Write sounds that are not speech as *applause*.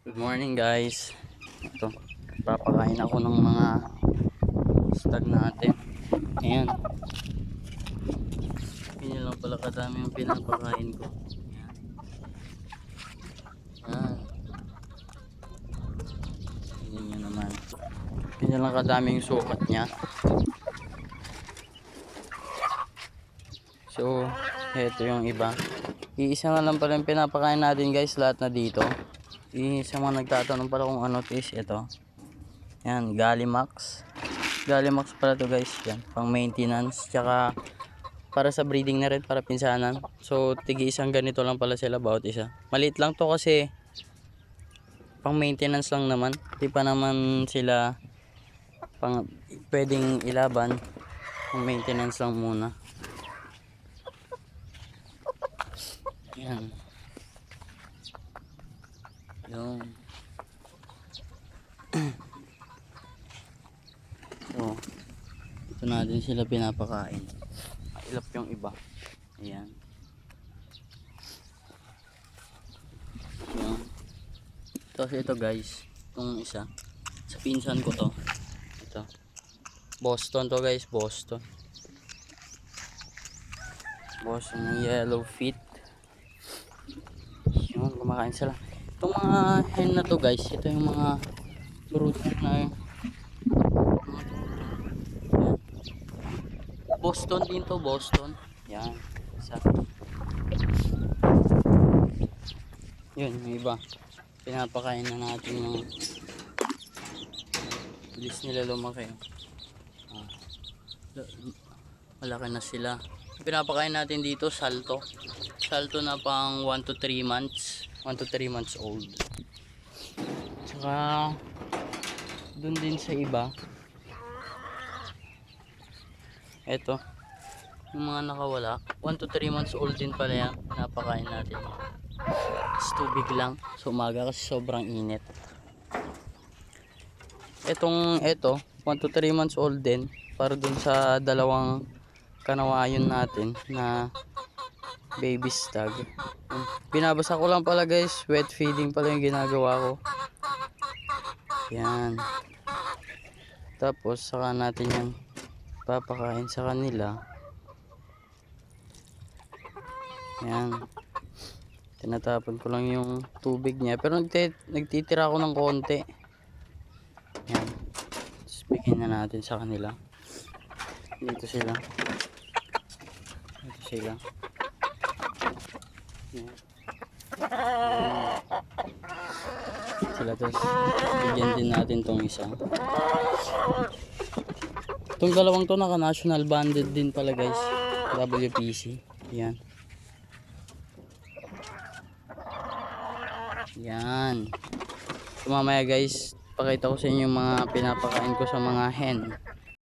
Good morning guys. Ito, papakain ako ng mga stag natin. Ayan. Ganyan lang pala kadami yung pinapakain ko. Ayan. Ayan. Ganyan nyo naman. Ganyan lang kadami yung sukat niya. So, ito yung iba. Iisa na lang pala yung pinapakain natin guys, lahat na dito. Isa mga nagtatanong pala kung ano is ito. Yan, Gallimax. Gallimax pala to guys. Yan, pang maintenance. Tsaka para sa breeding na rin, para pinsanan. So, tigi isang ganito lang pala sila, bawat isa. Maliit lang to kasi pang maintenance lang naman. Di pa naman sila pang pwedeng ilaban. Pang maintenance lang muna. Yan. Yung. *clears throat* so, ito natin sila pinapakain. Ilap yung iba. Ayan. Yan. Tapos ito guys, itong isa. Sa pinsan ko to. Ito. Boston to guys, Boston. Boston yellow feet. Yun, kumakain sila. Itong mga hen na to guys, ito yung mga turut na. Boston din to, Boston. Yan. Isa. Yun, yung iba. Pinapakain na natin yung bilis nila lumaki. Ah. Malaki na sila. Pinapakain natin dito, salto. Salto na pang 1 to 3 months. 1 to 3 months old. Tsaka, dun din sa iba. Eto. Yung mga nakawala. 1 to 3 months old din pala yan. Napakain natin. It's tubig lang. Sa umaga kasi sobrang init. Etong, eto. 1 to 3 months old din. Para dun sa dalawang kanawayon natin na baby stag. Binabasa ko lang pala guys. Wet feeding pala yung ginagawa ko. Yan. Tapos saka natin yung papakain sa kanila. Yan. Tinatapon ko lang yung tubig niya. Pero nagti nagtitira ako ng konti. Yan. Bigyan na natin sa kanila. Dito sila. Dito sila. Sila tapos bigyan din natin tong isa. Itong dalawang to naka national banded din pala guys. WPC. Yan. Yan. So mamaya guys, pakita ko sa inyo yung mga pinapakain ko sa mga hen.